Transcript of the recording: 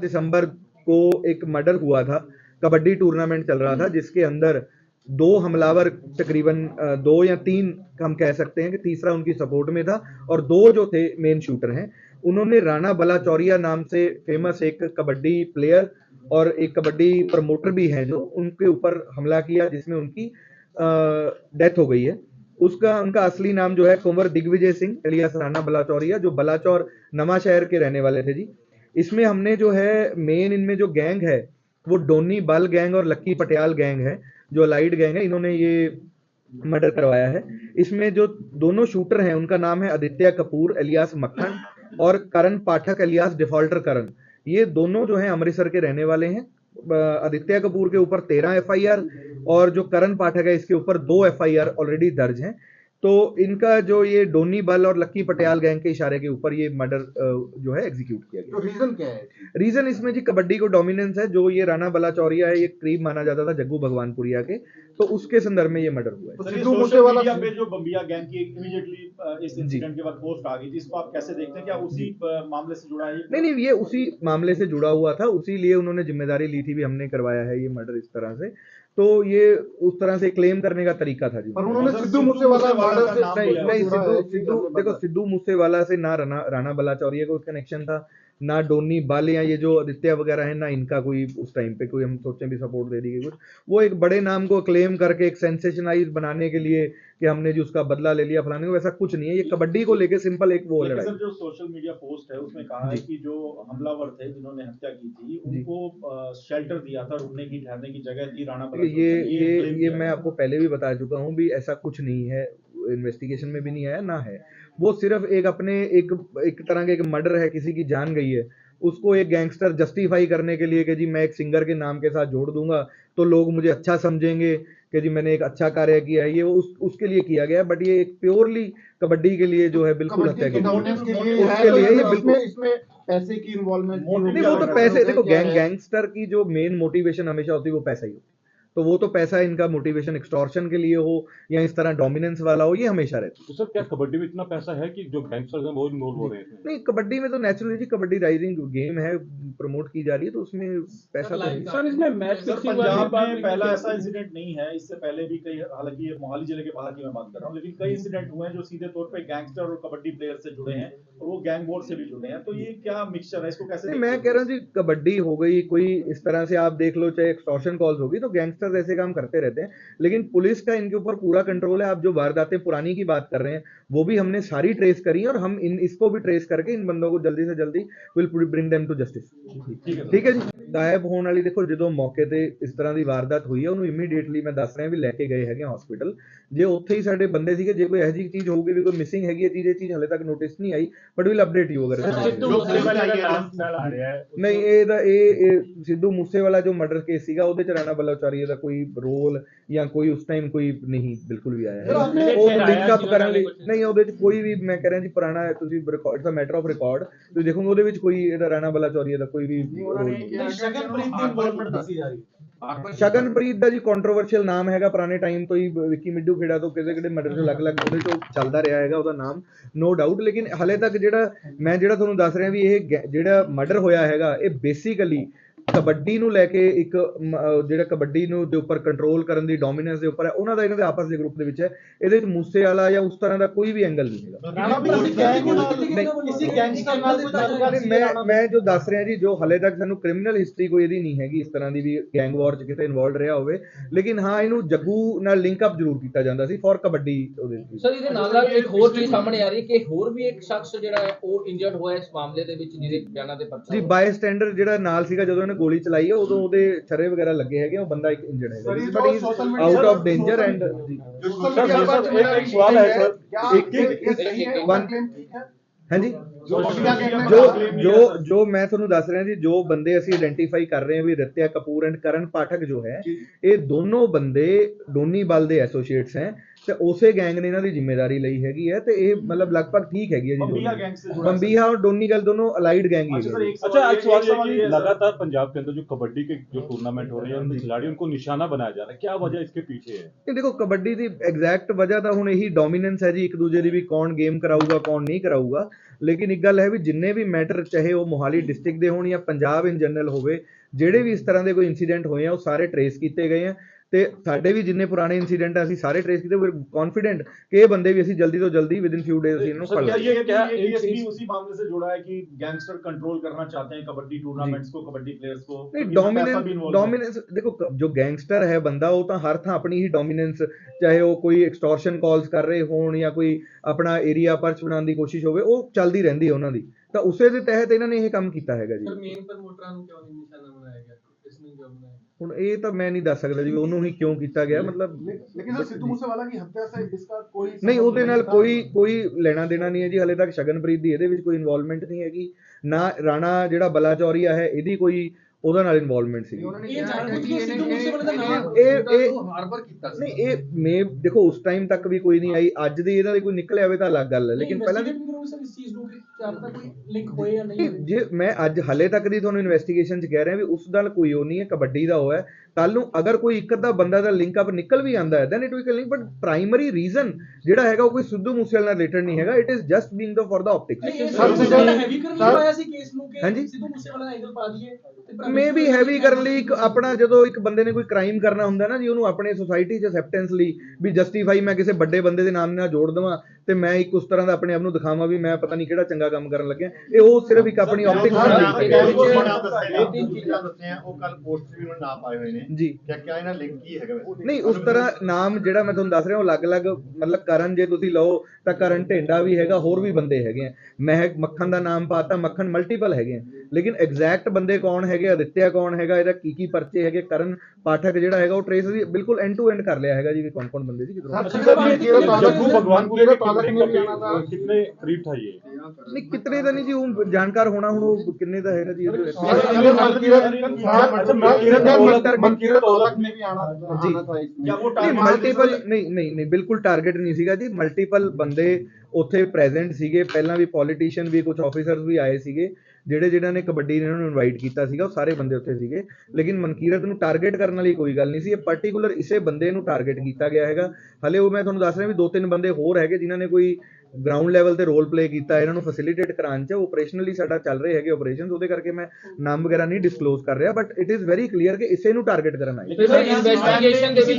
दिसंबर को एक मर्डर हुआ था कबड्डी टूर्नामेंट चल रहा था जिसके अंदर दो हमलावर तकरीबन दो या तीन हम कह सकते हैं कि तीसरा उनकी सपोर्ट में था और दो जो थे मेन शूटर हैं। उन्होंने राणा बलाचौरिया नाम से फ़ेमस एक कबड्डी प्लेयर और एक कबड्डी प्रमोटर भी हैं जो उनके ऊपर हमला किया जिसमें उनकी डेथ हो गई है। उसका उनका असली नाम जो है कुंवर दिग्विजय सिंह एलियास राणा बलाचौरिया जो बलाचौर नवा शहर के रहने वाले थे जी। इसमें हमने जो है मेन इनमें जो गैंग है, वो डोनी बल गैंग और लक्की पटियाल गैंग है, जो अलाइड गैंग है, इन्होंने ये मर्डर करवाया है। इसमें जो दोनों शूटर हैं, उनका नाम है आदित्य कपूर, एलियास मक्खन और करण पाठक, एलियास डिफॉल्टर करण। ये दोनों जो हैं, अमृतसर के रहने वाले हैं। आदित्य कपूर के ऊपर तेरह एफआईआर और जो करण पाठक है, इसके ऊपर दो एफआईआर ऑलरेडी दर्ज हैं। तो इनका जो ये डोनी बल और लक्की पटियाल गैंग के इशारे के ऊपर ये मर्डर जो है एग्जीक्यूट किया गया। तो रीजन क्या है? रीजन इसमें जी कबड्डी को डोमिनेंस है जो ये राणा बलाचौरिया है ये करीब माना जाता था जग्गू भगवानपुरिया के तो उसके संदर्भ में ये मर्डर हुआ है। तो सिद्धू सोशल मूसेवाला पे जो बम्बिया गैंग की इमीडिएटली इस इंसिडेंट के बाद पोस्ट आ गई थी इसको आप कैसे देखते हैं? क्या उसी मामले से जुड़ा है नहीं नहीं ये उसी मामले से जुड़ा हुआ था उसी लिए उन्होंने ज़िम्मेदारी ली थी भी हमने करवाया है ये मर्डर इस तरह से। तो ये उस तरह से क्लेम करने का तरीका था जी पर उन्होंने सर, सिद्धू सिद्धू मूसेवाला मूसेवाला मर्डर का से नाम नहीं लिया। नहीं जुड़ा सिद्धू है, कि सिद्धू हमें देखो पता- सिद्धू मूसेवाला से ना राणा राणा बलाचौरिया का उसका कनेक्शन था ना डोनी बाल या ये जो आदित्य वगैरह है ना इनका कोई उस टाइम पे कोई हम सोचें भी सपोर्ट दे दी गई कुछ। वो एक बड़े नाम को क्लेम करके एक सेंसेशनाइज बनाने के लिए कि हमने जो उसका बदला ले लिया फलाने को वैसा कुछ नहीं है। ये कबड्डी को लेके सिंपल एक वो लड़ाई। जो सोशल मीडिया पोस्ट है उसमें कहा है कि जो हमलावर थे जिन्होंने हत्या की थी उनको शेल्टर दिया था रुकने की ठहरने की जगह दी राणा ये ये ये मैं आपको पहले भी बता चुका हूँ भी ऐसा कुछ नहीं है। इन्वेस्टिगेशन में भी नहीं आया ना है। वो सिर्फ़ एक अपने एक एक तरह का एक मर्डर है किसी की जान गई है। उसको एक गैंगस्टर जस्टिफाई करने के लिए कि जी मैं एक सिंगर के नाम के साथ जोड़ दूँगा तो लोग मुझे अच्छा समझेंगे कि जी मैंने एक अच्छा कार्य किया है। ये उस उसके लिए किया गया बट ये एक प्योरली कबड्डी के लिए जो है बिल्कुल हत्या की उसके तो लिए ये बिल्कुल- पैसे की इन्वॉल्वमेंट नहीं वो तो पैसे देखो गैंग गैंगस्टर की जो मेन मोटिवेशन हमेशा होती है वो पैसा ही होता है। तो वो तो पैसा इनका मोटिवेशन एक्सटॉर्शन के लिए हो या इस तरह डोमिनेंस वाला हो ये हमेशा रहता है। तो सर क्या कबड्डी में इतना पैसा है कि जो गैंगस्टर्स हैं वो इन्वॉल्व हो रहे हैं? नहीं कबड्डी में तो नेचुरली जी कबड्डी राइजिंग गेम है प्रमोट की जा रही है तो उसमें पैसा तो है। सर इसमें मैच फिक्सिंग पंजाब में पहला ऐसा इंसिडेंट नहीं है इससे पहले भी कई हालाँकि ये मोहाली ज़िले के बाहर की मैं बात कर रहा हूँ लेकिन कई इंसिडेंट हुए हैं जो सीधे तौर पर गैंगस्टर और कबड्डी प्लेयर से जुड़े हैं और वो गैंग वॉर से भी जुड़े हैं। तो ये क्या मिक्सचर है? इसको कैसे मैं कह रहा हूँ जी कबड्डी हो गई कोई इस तरह से आप देख लो चाहे एक्सटॉर्शन कॉल्स होगी तो गैंगस्टर्स ऐसे काम करते रहते हैं लेकिन पुलिस का इनके ऊपर पूरा कंट्रोल है आप जो वारदातें पुरानी की बात कर रहे हैं वो भी हमने सारी ट्रेस करी है और हम इन इसको भी ट्रेस करके इन बंदों को जल्दी से जल्दी will bring them to justice ਠੀਕ ਹੈ ਜੀ ਗਾਇਬ ਹੋਣ ਵਾਲੀ ਦੇਖੋ ਜਦੋਂ ਮੌਕੇ ਤੇ ਇਸ ਤਰ੍ਹਾਂ ਦੀ ਵਾਰਦਾਤ ਹੋਈ ਹੈ ਉਹਨੂੰ ਇਮੀਡੀਏਟਲੀ ਮੈਂ ਦੱਸ ਰਿਹਾ ਵੀ ਲੈ ਕੇ ਗਏ ਹੈਗੇ ਹਸਪੀਟਲ ਜੇ ਉੱਥੇ ਹੀ ਸਾਡੇ ਬੰਦੇ ਸੀਗੇ ਜੇ ਕੋਈ ਇਹੋ ਜਿਹੀ ਚੀਜ਼ ਹੋਊਗੀ ਵੀ ਕੋਈ ਮਿਸਿੰਗ ਹੈਗੀ ਹੈ ਚੀਜ਼ ਇਹ ਚੀਜ਼ ਹਲੇ ਤੱਕ ਨੋਟਿਸ ਨਹੀਂ ਆਈ ਬਟ ਵਿਲ ਅਪਡੇਟ ਯੂ ਅਗਰ ਸਰ ਸਿੱਧੂ ਮੂਸੇਵਾਲਾ ਦਾ ਨਾਮ ਨਾਲ ਆ ਰਿਹਾ ਹੈ ਨਹੀਂ ਇਹ ਦਾ ਇਹ ਇਹ ਸਿੱਧੂ ਮੂਸੇਵਾਲਾ ਜੋ ਮਰਡਰ ਕੇਸ ਸੀਗਾ ਉਹਦੇ ਚ ਰਾਣਾ ਬਲੋਚਾਰੀ ਦਾ ਕੋਈ ਰੋਲ ਜਾਂ ਕੋਈ ਉਸ ਟਾਈਮ ਕੋਈ ਨਹੀਂ ਬਿਲਕੁਲ ਵੀ ਆਇਆ ਹੈ। ਉਹ ਲਿੰਕ ਅਪ ਕਰਨ ਲਈ? ਨਹੀਂ ਉਹਦੇ ਚ ਕੋਈ ਵੀ ਮੈਂ ਕਹਿ ਰਿਹਾ ਜੀ ਪੁਰਾਣਾ ਹੈ, ਤੁਸੀਂ ਰਿਕਾਰਡ ਦਾ ਮੈਟਰ ਆਫ ਰਿਕਾਰਡ ਤੁਸੀਂ ਦੇਖੋਗੇ ਉਹਦੇ ਵਿੱਚ ਕੋਈ ਇਹਦਾ ਰਾਣਾ ਬਲਾਚੌਰੀ ਦਾ ਕੋਈ ਵੀ ਸ਼ਗਨਪ੍ਰੀਤ ਦੀ ਇਨਵੋਲਵਮੈਂਟ ਦੱਸੀ ਜਾ ਰਹੀ ਹੈ। ਸ਼ਗਨਪ੍ਰੀਤ ਦਾ ਜੀ ਕੰਟਰੋਵਰਸ਼ੀਅਲ ਨਾਮ ਹੈਗਾ ਪੁਰਾਣੇ ਟਾਈਮ ਤੋਂ ਹੀ ਵਿੱਕੀ ਮਿੱਡੂ ਖੇੜਾ ਤੋਂ ਕਿਹਦੇ ਕਿਹੜੇ ਮਰਡਰ ਤੋਂ ਅਲੱਗ-ਅਲੱਗ ਉਹਦੇ ਤੋਂ ਚੱਲਦਾ ਰਿਹਾ ਹੈਗਾ ਉਹਦਾ ਨਾਮ ਨੋ ਡਾਊਟ ਲੇਕਿਨ ਹਲੇ ਤੱਕ ਜਿਹੜਾ ਮੈਂ ਜਿਹੜਾ ਤੁਹਾਨੂੰ ਦੱਸ ਰਿਹਾ ਵੀ ਇਹ ਗੈ- ਜਿਹੜਾ ਮਰਡਰ ਹੋਇਆ ਹੈਗਾ ਇਹ ਬੇਸਿਕਲੀ ਕਬੱਡੀ ਨੂੰ ਲੈ ਕੇ ਇੱਕ ਜਿਹੜਾ ਕਬੱਡੀ ਨੂੰ ਦੇ ਉੱਪਰ ਕੰਟਰੋਲ ਕਰਨ ਦੀ ਡੋਮੀਨੈਂਸ ਦੇ ਉੱਪਰ ਹੈ ਉਹਨਾਂ ਦਾ ਇਹਨਾਂ ਦੇ ਆਪਸ ਦੇ ਗਰੁੱਪ ਦੇ ਵਿੱਚ ਹੈ ਇਹਦੇ ਵਿੱਚ ਮੂਸੇ ਵਾਲਾ ਜਾਂ ਉਸ ਤਰ੍ਹਾਂ ਦਾ ਕੋਈ ਵੀ ਐਂਗਲ ਨਹੀਂ ਹੈਗਾ ਰਾਣਾ ਕਿਸੇ ਗੈਂਗਸਟਰ ਨਾਲ ਮੈਂ ਮੈਂ ਜੋ ਦੱਸ ਰਿਹਾ ਜੀ ਜੋ ਹਲੇ ਤੱਕ ਸਾਨੂੰ ਕ੍ਰਿਮੀਨਲ ਹਿਸਟਰੀ ਕੋਈ ਇਹਦੀ ਨਹੀਂ ਹੈਗੀ ਇਸ ਤਰ੍ਹਾਂ ਦੀ ਵੀ ਗੈਂਗ ਵਾਰ ਚ ਕਿਤੇ ਇਨਵੋਲਡ ਰਿਹਾ ਹੋਵੇ ਲੇਕਿਨ ਹਾਂ ਇਹਨੂੰ ਜੱਗੂ ਨਾਲ ਲਿੰਕ ਅਪ ਜ਼ਰੂਰ ਕੀਤਾ ਜਾਂਦਾ ਸੀ ਫॉर ਕਬੱਡੀ ਉਹਦੇ ਵਿੱਚ ਸਰ ਇਹਦੇ ਨਾਲ ਨਾਲ ਇੱਕ ਹੋਰ ਚੀਜ਼ ਸਾਹਮਣੇ ਆ ਰਹੀ ਹੈ ਕਿ ਹੋਰ ਵੀ ਇੱਕ ਸ਼ਖਸ ਜਿਹੜਾ ਹੈ ਉਹ ਇੰਜਰਡ ਹੋਇਆ ਇਸ ਮਾਮਲੇ ਦੇ ਵਿੱਚ ਜਿਹਦੇ ਬਿਆਨਾਂ ਦੇ ਪਰਚਾ ਜੀ। ਬਾਈ ਸਟੈਂਡਰ ਜਿਹੜਾ ਨਾਲ ਸੀਗਾ ਜਦੋਂ ਇਹਨੇ ਗੋਲੀ ਚਲਾਈ ਹੈ ਉਦੋਂ ਉਹਦੇ ਛਰੇ ਵਗੈਰਾ ਲੱਗੇ ਹੈਗੇ ਉਹ ਬੰਦਾ ਇੱਕ ਇੰਜਰਡ ਹੈਗਾ। But he out of danger and ਸਵਾਲ ਹੈ ਸਰ ਇੱਕ ਇੱਕ ਵਨ ਹਾਂਜੀ? ਜੋ ਜੋ ਜੋ ਮੈਂ ਤੁਹਾਨੂੰ ਦੱਸ ਰਿਹਾ ਜੀ ਜੋ ਬੰਦੇ ਅਸੀਂ ਆਈਡੈਂਟੀਫਾਈ ਕਰ ਰਹੇ ਹਾਂ ਵੀ ਰਤਿਆ ਕਪੂਰ ਐਂਡ ਕਰਨ ਪਾਠਕ ਜੋ ਹੈ ਇਹ ਦੋਨੋਂ ਬੰਦੇ ਡੋਨੀ ਬਲ ਦੇ ਐਸੋਸੀਏਟਸ ਹੈ। ਤੇ ਉਸੇ ਗੈਂਗ ਨੇ ਇਹਨਾਂ ਦੀ ਜ਼ਿੰਮੇਵਾਰੀ ਲਈ ਹੈਗੀ ਹੈ ਤੇ ਇਹ ਮਤਲਬ ਲਗਭਗ ਠੀਕ ਹੈਗੀ ਹੈ ਜੀ बम्बिया ਦੋਨੋਂ। गैंग से जुड़ा है, ਬੰਬੀਹਾ और डोनी गल दोनों अलाइड गैंग ही अच्छा है सर जी। एक अच्छा सवाल एक सवाल ये- सवाल ये- ये ये- लगातार पंजाब के अंदर जो कबड्डी के जो टूर्नामेंट हो रहे हैं उनके खिलाड़ी उनको निशाना बनाया जा रहा है क्या वजह इसके पीछे है ਇਹ ਦੇਖੋ ਕਬੱਡੀ ਦੀ ਐਗਜ਼ੈਕਟ ਵਜ੍ਹਾ ਤਾਂ ਹੁਣ ਇਹੀ ਡੋਮੀਨੈਂਸ ਹੈ ਜੀ ਇੱਕ ਦੂਜੇ ਦੀ ਵੀ ਕੌਣ ਗੇਮ ਕਰਾਊਗਾ ਕੌਣ ਨਹੀਂ ਕਰਾਊਗਾ ਲੇਕਿਨ ਇੱਕ ਗੱਲ ਹੈ ਵੀ ਜਿੰਨੇ ਵੀ ਮੈਟਰ ਚਾਹੇ ਉਹ ਮੋਹਾਲੀ ਡਿਸਟ੍ਰਿਕਟ ਦੇ ਹੋਣ ਜਾਂ ਪੰਜਾਬ ਇਨ ਜਨਰਲ ਹੋਵੇ ਜਿਹੜੇ ਵੀ ਇਸ ਤਰ੍ਹਾਂ ਦੇ ਕੋਈ ਇਨਸੀਡੈਂਟ ਹੋਏ ਆ ਉਹ ਸਾਰੇ ਟਰੇਸ ਕੀਤੇ ਗਏ ਆ ਤੇ ਸਾਡੇ ਵੀ ਜਿੰਨੇ ਪੁਰਾਣੇ ਇਨਸੀਡੈਂਟ ਆ ਅਸੀਂ ਸਾਰੇ ਟਰੇਸ ਕੀਤੇ ਵੀ ਕੌਨਫੀਡੈਂਟ ਕਿ ਇਹ ਬੰਦੇ ਵੀ ਅਸੀਂ ਜਲਦੀ ਤੋਂ ਜਲਦੀ ਵਿਦਿਨ ਫਿਊ ਡੇਜ਼ ਅਸੀਂ ਇਹਨੂੰ सर, ਫੜ क्या ਲਾਂਗੇ ये क्या ये एक DSP चीज- उसी मामले से जुड़ा है कि गैंगस्टर कंट्रोल करना चाहते हैं कबड्डी टूर्नामेंट्स को कबड्डी प्लेयर्स को नहीं क्योंकि इसमें पैसा डोमिनेंस भी involved है। डोमिनेंस देखो क- जो गैंगस्टर है बंदा ਉਹ ਤਾਂ ਹਰ ਥਾਂ ਆਪਣੀ ਹੀ ਡੋਮੀਨੈਂਸ ਚਾਹੇ ਉਹ ਕੋਈ ਐਕਸਟੋਰਸ਼ਨ ਕਾਲਸ ਕਰ ਰਹੇ ਹੋਣ ਜਾਂ ਕੋਈ ਆਪਣਾ ਏਰੀਆ ਪਰਚ ਬਣਾਉਣ ਦੀ ਕੋਸ਼ਿਸ਼ ਹੋਵੇ ਉਹ ਚੱਲਦੀ ਰਹਿੰਦੀ ਹੈ ਉਹਨਾਂ ਦੀ ਤਾਂ ਉਸੇ ਦੇ ਤਹਿਤ ਇਹਨਾਂ ਨੇ ਇਹ ਕੰਮ ਕੀਤਾ ਹੈਗਾ ਜੀ ਮੇਨ ਪ੍ਰਮੋਟਰਾਂ ਨੂੰ ਕਿਉਂ ਨਹੀਂ ਨਿਸ਼ਾਨਾ ਬਣਾਇਆ ਗਿਆ ਕਿਸ ਨੂੰ ਕਿਉਂ ਬਣਾਇਆ ਗਿਆ? ਹੁਣ ਇਹ ਤਾਂ ਮੈਂ ਨਹੀਂ ਦੱਸ ਸਕਦਾ ਜੀ ਵੀ ਉਹਨੂੰ ਹੀ ਕਿਉਂ ਕੀਤਾ ਗਿਆ ਮਤਲਬ लेकिन सर सिद्धू मूसेवाला की हत्या से इसका कोई ਨਹੀਂ संबंध ਉਹਦੇ ਨਾਲ था। ਕੋਈ ਕੋਈ ਲੈਣਾ ਦੇਣਾ ਨਹੀਂ ਹੈ ਜੀ ਹਲੇ ਤੱਕ ਸ਼ਗਨਪ੍ਰੀਤ ਦੀ ਇਹਦੇ ਵਿੱਚ ਕੋਈ ਇਨਵੋਲਵਮੈਂਟ ਨਹੀਂ ਹੈਗੀ ਨਾ ਰਾਣਾ ਜਿਹੜਾ ਬਲਾਚੌਰੀਆ ਹੈ ਇਹਦੀ ਕੋਈ ਉਹਦਾ ਨਾਲ ਇਨਵੋਲਵਮੈਂਟ ਸੀ ਇਹ ਕਿਹਾ ਜਾਣ ਕਿ ਸਿੱਧੂ ਮੂਸੇਵਾਲੇ ਦਾ ਨਾਮ ਇਹ ਇਹ ਹਾਰਬਰ ਕੀਤਾ ਸੀ। ਨਹੀਂ ਇਹ ਮੇ ਦੇਖੋ ਉਸ ਟਾਈਮ ਤੱਕ ਵੀ ਕੋਈ ਨਹੀਂ ਆਈ। ਅੱਜ ਦੀ ਇਹਨਾਂ ਦੀ ਕੋਈ ਨਿਕਲ ਆਵੇ ਤਾਂ ਅਲੱਗ ਗੱਲ ਹੈ। ਲੇਕਿਨ ਪਹਿਲਾਂ ਦੀ ਇਸ ਚੀਜ਼ ਨੂੰ ਕਿ ਕਿਆ ਪਤਾ ਕੋਈ ਲਿੰਕ ਹੋਏ ਜਾਂ ਨਹੀਂ ਜੇ ਮੈਂ ਅੱਜ ਹਲੇ ਤੱਕ ਦੀ ਤੁਹਾਨੂੰ ਇਨਵੈਸਟੀਗੇਸ਼ਨ 'ਚ ਕਹਿ ਰਿਹਾ ਵੀ ਉਸ ਨਾਲ ਕੋਈ ਉਹ ਨਹੀਂ ਹੈ ਕਬੱਡੀ ਦਾ ਉਹ ਹੈ। ਕੱਲ ਨੂੰ ਅਗਰ ਕੋਈ ਇੱਕ ਅੱਧਾ ਬੰਦਾ ਦਾ ਲਿੰਕ ਅਪ ਨਿਕਲ ਵੀ ਆਂਦਾ ਹੈ then it we can link but primary reason ਜਿਹੜਾ ਹੈਗਾ ਉਹ ਕੋਈ ਸਿੱਧੂ ਮੂਸੇਵਾਲੇ ਨਾਲ ਰਿਲੇਟਡ ਨਹੀਂ ਹੈਗਾ। It is just being done for the optics sir Sidhu- heavy ਕਰਨ ਲਈ ਪਾਇਆ ਸੀ ਕੇਸ ਨੂੰ? ਕਿ ਸਿੱਧੂ ਮੂਸੇਵਾਲਾ ਦਾ ਐਂਗਲ ਪਾ ਦਈਏ ਤੇ ਮੇ ਵੀ ਹੈਵੀ ਕਰਨ ਲਈ ਇੱਕ ਆਪਣਾ ਜਦੋਂ ਇੱਕ ਬੰਦੇ ਨੇ ਕੋਈ ਕ੍ਰਾਈਮ ਕਰਨਾ ਹੁੰਦਾ ਨਾ ਜੀ, ਉਹਨੂੰ ਆਪਣੇ ਸੋਸਾਇਟੀ 'ਚ ਅਸੈਪਟੈਂਸ ਲਈ ਵੀ ਜਸਟੀਫਾਈ ਮੈਂ ਕਿਸੇ ਵੱਡੇ ਬੰਦੇ ਦੇ ਨਾਮ ਨਾਲ ਜੋੜ ਦੇਵਾਂ ਤੇ ਮੈਂ ਇੱਕ ਉਸ ਤਰ੍ਹਾਂ ਦਾ ਆਪਣੇ ਆਪ ਨੂੰ ਦਿਖਾਵਾਂ ਵੀ ਮੈਂ ਪਤਾ ਨਹੀਂ ਕਿਹੜਾ ਚੰਗਾ ਕੰਮ ਕਰਨ ਲੱਗਿਆ ਇਹ ਉਹ ਸਿਰਫ ਇੱਕ ਆਪਣੀ ਆਪਟਿਕਸ ਜੀ ਨਹੀਂ ਉਸ ਤਰ੍ਹਾਂ ਨਾਮ ਜਿਹੜਾ ਮੈਂ ਤੁਹਾਨੂੰ ਦੱਸ ਰਿਹਾ ਉਹ ਅਲੱਗ-ਅਲੱਗ ਮਤਲਬ ਕਰਨ ਜੇ ਤੁਸੀਂ ਲਓ ਤਾਂ ਕਰਨ ਢੇਂਡਾ ਵੀ ਹੈਗਾ ਹੋਰ ਵੀ ਬੰਦੇ ਹੈਗੇ ਆ ਮੈਂ ਮੱਖਣ ਦਾ ਨਾਮ ਪਾਤਾ ਮੱਖਣ ਮਲਟੀਪਲ ਹੈਗੇ ਆ ਲੇਕਿਨ ਐਗਜ਼ੈਕਟ ਬੰਦੇ ਕੌਣ ਹੈਗੇ ਅਦਿੱਤਿਆ ਕੌਣ ਹੈਗਾ ਇਹਦਾ ਕੀ ਕੀ ਪਰਚੇ ਹੈਗੇ ਕਰਨ ਪਾਠਕ ਜਿਹੜਾ ਹੈਗਾ ਉਹ ਟ੍ਰੇਸ ਬਿਲਕੁਲ ਐਂਡ ਟੂ ਐਂਡ ਕਰ ਲਿਆ ਹੈਗਾ ਜੀ ਵੀ ਕੌਣ ਕੌਣ ਬੰਦੇ ਸੀ ਕਿਧਰੋਂ ਜੱਗੂ ਭਗਵਾਨਪੁਰੇ ਦੇ ਪਾਲਾ ਕਿੰਨੇ ਦਾ? ਜੀ ਉਹ ਜਾਣਕਾਰ ਹੋਣਾ ਹੁਣ ਉਹ ਕਿੰਨੇ ਦਾ ਹੈ ਨਾ ਜੀ। ਮਲਟੀਪਲ ਨਹੀਂ ਨਹੀਂ ਨਹੀਂ ਬਿਲਕੁਲ ਟਾਰਗੇਟ ਨਹੀਂ ਸੀਗਾ ਜੀ। ਮਲਟੀਪਲ ਬੰਦੇ ਉੱਥੇ ਪ੍ਰੈਜ਼ੈਂਟ ਸੀਗੇ। ਪਹਿਲਾਂ ਵੀ ਪੋਲੀਟੀਸ਼ੀਅਨ ਵੀ ਕੁਝ ਆਫੀਸਰਸ ਵੀ ਆਏ ਸੀਗੇ। ਜਿਹੜੇ ਜਿਹਨਾਂ ਨੇ ਕਬੱਡੀ ਇਹਨਾਂ ਨੂੰ ਇਨਵਾਈਟ ਕੀਤਾ ਸੀਗਾ, ਉਹ ਸਾਰੇ ਬੰਦੇ ਉੱਥੇ ਸੀਗੇ। ਲੇਕਿਨ ਮਨਕੀਰਤ ਨੂੰ ਟਾਰਗੇਟ ਕਰਨ ਵਾਲੀ ਕੋਈ ਗੱਲ ਨਹੀਂ ਸੀ। ਇਹ ਪਾਰਟਿਕੂਲਰ ਇਸੇ ਬੰਦੇ ਨੂੰ ਟਾਰਗੇਟ ਕੀਤਾ ਗਿਆ ਹੈਗਾ। ਹਲੇ ਉਹ ਮੈਂ ਤੁਹਾਨੂੰ ਦੱਸ ਰਿਹਾ ਵੀ ਦੋ ਤਿੰਨ ਬੰਦੇ ਹੋਰ ਹੈਗੇ ਜਿਨ੍ਹਾਂ ਨੇ ਕੋਈ ਗਰਾਊਂਡ ਲੈਵਲ ਤੇ ਰੋਲ ਪਲੇ ਕੀਤਾ, ਇਹਨਾਂ ਨੂੰ ਫੈਸਿਲਿਟੇਟ ਕਰਾਉਣ ਚ। ਆਪਰੇਸ਼ਨਲੀ ਸਾਡਾ ਚੱਲ ਰਹੇ ਹੈਗੇ ਆਪਰੇਸ਼ਨਸ ਉਹਦੇ ਕਰਕੇ ਮੈਂ ਨਾਮ ਵਗੈਰਾ ਨਹੀਂ ਡਿਸਕਲੋਜ਼ ਕਰ ਰਿਹਾ। But it is very clear ਕਿ ਇਸੇ ਨੂੰ ਟਾਰਗੇਟ ਕਰਨ ਆਏ। ਇਨਵੈਸਟੀਗੇਸ਼ਨ ਦੇ ਵਿੱਚ